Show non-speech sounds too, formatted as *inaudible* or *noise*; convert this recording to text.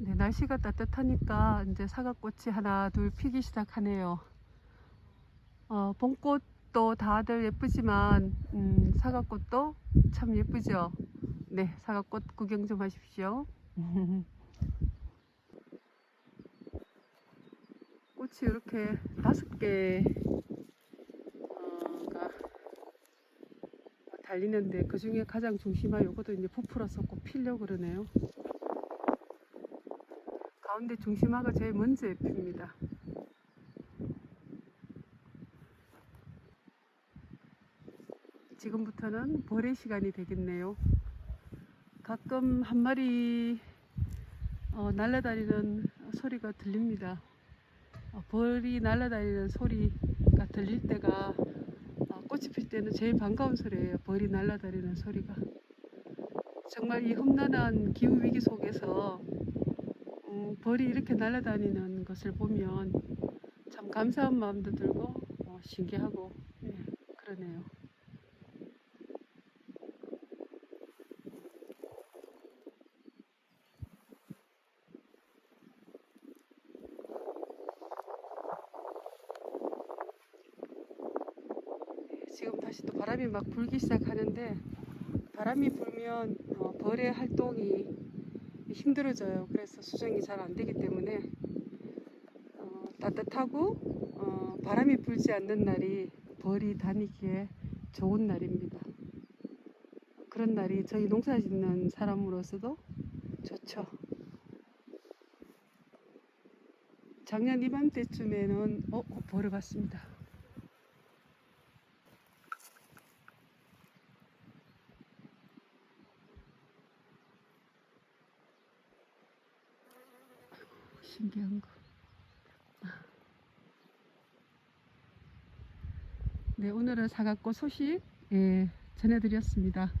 네, 날씨가 따뜻하니까 이제 사과꽃이 하나 둘 피기 시작하네요. 어, 봄꽃도 다들 예쁘지만 음, 사과꽃도 참 예쁘죠. 네, 사과꽃 구경 좀 하십시오. *laughs* 꽃이 이렇게 다섯 개가 달리는데 그 중에 가장 중심화 요것도 이제 부풀어서 꼭 피려고 그러네요. 가운데 중심화가 제일 먼저 핍니다. 지금부터는 벌의 시간이 되겠네요. 가끔 한 마리 어, 날아다니는 소리가 들립니다. 어, 벌이 날아다니는 소리가 들릴 때가 어, 꽃이 필 때는 제일 반가운 소리예요. 벌이 날아다니는 소리가. 정말 이 험난한 기후 위기 속에서 음, 벌이 이렇게 날아다니는 것을 보면 참 감사한 마음도 들고 어, 신기하고 예, 그러네요. 지금 다시 또 바람이 막 불기 시작하는데 바람이 불면 어, 벌의 활동이 힘들어져요. 그래서 수정이 잘 안 되기 때문에 어, 따뜻하고 어, 바람이 불지 않는 날이 벌이 다니기에 좋은 날입니다. 그런 날이 저희 농사 짓는 사람으로서도 좋죠. 작년 이맘때쯤에는 어, 어 벌을 봤습니다. 신기한 거. 네, 오늘은 사과꽃 소식 예, 전해드렸습니다.